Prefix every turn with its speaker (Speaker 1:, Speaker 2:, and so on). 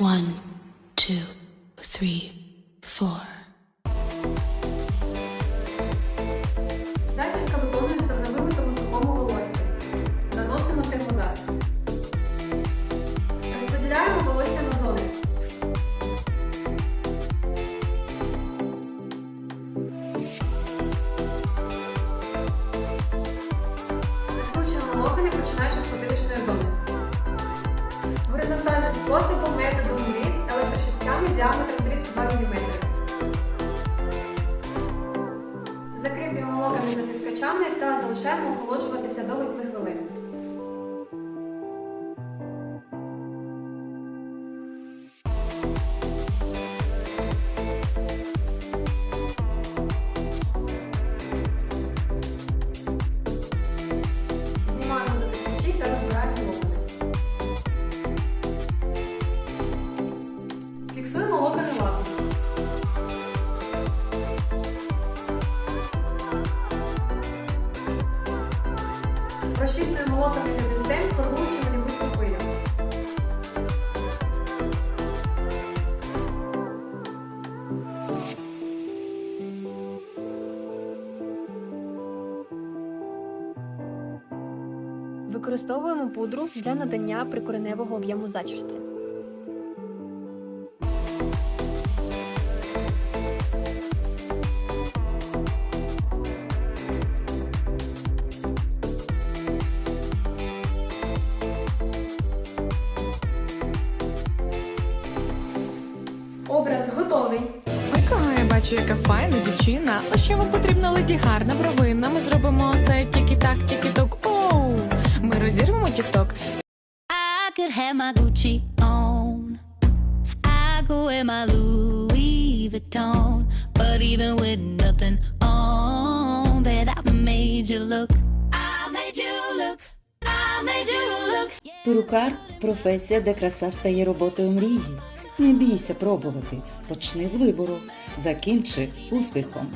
Speaker 1: One, two, three, four.
Speaker 2: Зачіска виконується на вимитому сухому волосі. Наносимо термозахист. Розподіляємо волосся на зони. Накручуємо локони, починаючи з потилічної зони. Способом методом різ електрощипцями діаметром 32 мм. Закріплюємо локами затискачами та залишаємо охолоджуватися до 8 хвилин. Розчісуємо локони гребінцем, формуючи манікурську хвилю.
Speaker 3: Використовуємо пудру для надання прикореневого об'єму зачісці.
Speaker 2: Образ готовий.
Speaker 4: Ой, кого я бачу, яка файна дівчина. А що вам потрібна леді гарна бровина? Ми зробимо все тільки так, тільки ток. Оу, ми розірвемо тік-ток.
Speaker 5: I could have my Gucci on. I go wear my Louis Vuitton. But even with nothing on, bet I made you look. I made you look. I made you look.
Speaker 6: Перукар професія, де краса стає роботою мрії. Не бійся пробувати. Почни з вибору. Закінчи успіхом.